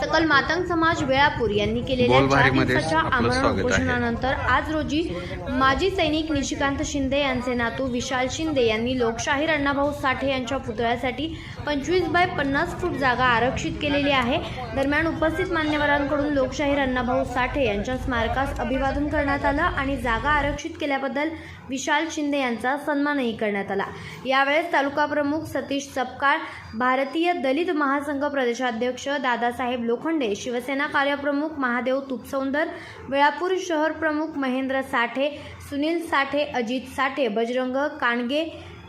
सकल मातंग समाज वेळापूर यांनी केलेल्या चार दिवसाच्या आमरण. उपोषणानंतर आज रोजी माजी सैनिक निशिकांत शिंदे यांचे नातू विशाल शिंदे यांनी लोकशाहीर अण्णाभाऊ साठे यांच्या पुतळ्यासाठी पंचवीस बाय पन्नास फूट जागा आरक्षित केलेली आहे दरम्यान उपस्थित मान्यवरांकडून लोकशाहीर अण्णाभाऊ साठे यांच्या स्मारकास अभिवादन करण्यात आलं आणि जागा आरक्षित केल्याबद्दल विशाल शिंदे यांचा सन्मानही करण्यात आला यावेळेस तालुका प्रमुख सतीश सपकाळ भारतीय दलित महासंघ प्रदेशाध्यक्ष दादासाहेब लोखंडे शिवसेना कार्यप्रमुख महादेव तुपसौंदर वेळापूर शहर प्रमुख महेंद्र साठे सुनील साठे अजित साठे बजरंग काणगे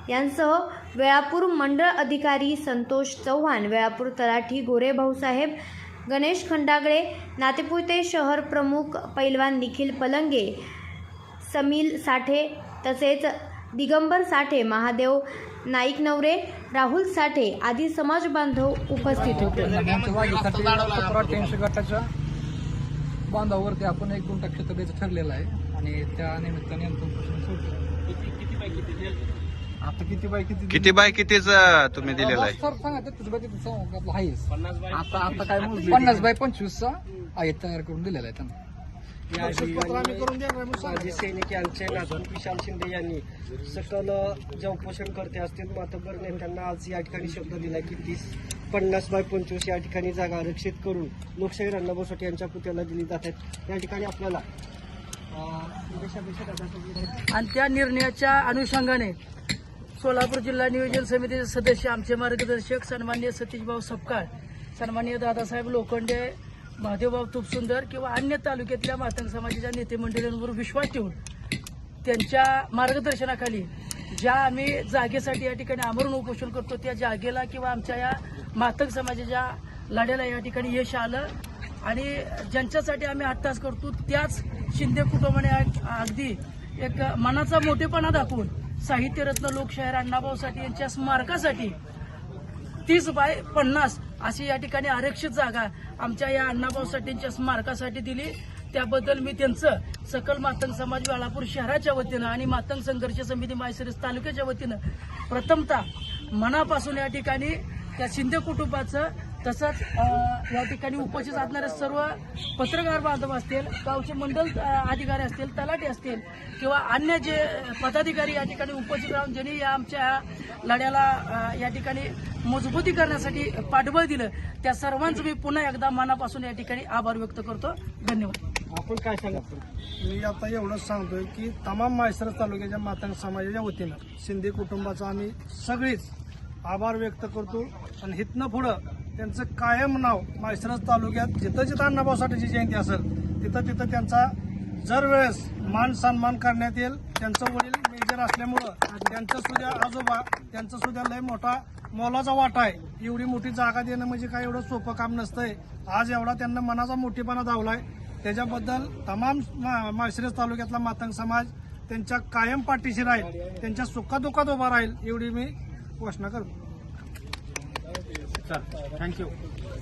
यांसह वेळापूर मंडळ अधिकारी संतोष चव्हाण वेळापूर तलाठी गोरे भाऊसाहेब गणेश खंडागळे नातेपुते शहर प्रमुख पैलवान निखिल पलंगे समील साठे तसेच दिगंबर साठे महादेव नाईक नवरे राहुल साठे आदी समाज बांधव उपस्थित होते. गटाच्या बांधावरती आपण एक गुंठा क्षेत्र द्यायचं ठरलेलं आहे आणि त्या निमित्ताने आता किती बाय किती किती बाय कितीच तुम्ही दिलेलं आहे? सर सांगा ते तुझं बाय तिथं सांगू आपलं आहेच. आता आता काय पन्नास बाय पंचवीसचा आहे तयार करून दिलेला आहे त्यांना. माजी सैनिक यांचे नातू विशाल शिंदे यांनी सकल जे उपोषण करते असतील मातब्बर नेत्यांना आज या ठिकाणी शब्द दिला की तीस पन्नास बाय पंचवीस या ठिकाणी जागा आरक्षित करून लोकशाही अण्णाभाऊ साठे यांच्या पुतळ्याला दिली जात आहेत या ठिकाणी आपल्याला अं. आणि त्या निर्णयाच्या अनुषंगाने सोलापूर जिल्हा नियोजन समितीचे सदस्य आमचे मार्गदर्शक सन्मान्य सतीशभाऊ सपकाळ सन्मान्य दादासाहेब लोखंडे महादेवबाब तुपसुंदर किंवा अन्य तालुक्यातल्या मातंग समाजाच्या नेते मंडळींवर विश्वास ठेवून त्यांच्या मार्गदर्शनाखाली ज्या आम्ही जागेसाठी या ठिकाणी आमरण उपोषण करतो त्या जागेला किंवा आमच्या या मातंग समाजाच्या लढ्याला या ठिकाणी यश आलं आणि ज्यांच्यासाठी आम्ही आत्ताच करतो त्याच शिंदे कुटुंबाने अगदी एक मनाचा मोठेपणा दाखवून साहित्यरत्न लोकशाहीर अण्णाभाऊ साठे यांच्या स्मारकासाठी तीस बाय पन्नास अशी या ठिकाणी आरक्षित जागा आमच्या या अण्णाभाऊ साठेंच्या स्मारकासाठी दिली. त्याबद्दल मी त्यांचं सकल मातंग समाज वेळापूर शहराच्या वतीनं आणि मातंग संघर्ष समिती मायसरस तालुक्याच्या वतीनं प्रथमतः मनापासून या ठिकाणी त्या शिंदे कुटुंबाचं तसंच या ठिकाणी उपस्थित असणारे सर्व पत्रकार बांधव असतील गावचे मंडल अधिकारी असतील तलाठी असतील किंवा अन्य जे पदाधिकारी या ठिकाणी उपस्थित राहून ज्यांनी या आमच्या लढ्याला या ठिकाणी मजबूती करण्यासाठी पाठबळ दिलं त्या सर्वांचं मी पुन्हा एकदा मनापासून या ठिकाणी आभार व्यक्त करतो. धन्यवाद. आपण काय सांगा? मी आता एवढंच सांगतोय की तमाम माळशिरस तालुक्याच्या मातंग समाजाच्या वतीनं शिंदे कुटुंबाचा आम्ही सगळीच आभार व्यक्त करतो. आणि हितनं पुढं त्यांचं कायम नाव माळशिरस तालुक्यात जिथं जिथं अण्णाभाऊसाठीची जयंती असेल तिथं तिथं त्यांचा जर वेळेस मान सन्मान करण्यात येईल त्यांचं वडील मेजर असल्यामुळं त्यांचं सुद्धा आजोबा त्यांचं सुद्धा लय मोठा मोलाचा वाटा आहे. एवढी मोठी जागा देणं म्हणजे काय एवढं सोपं काम नसतंय. आज एवढा त्यांना मनाचा मोठेपणा धावलाय. त्याच्याबद्दल तमाम माळशिरस तालुक्यातला मातंग समाज त्यांच्या कायम पाठीशी राहील त्यांच्या सुखादुखात उभा राहील एवढी मी घोषणा करतो. थँक्यू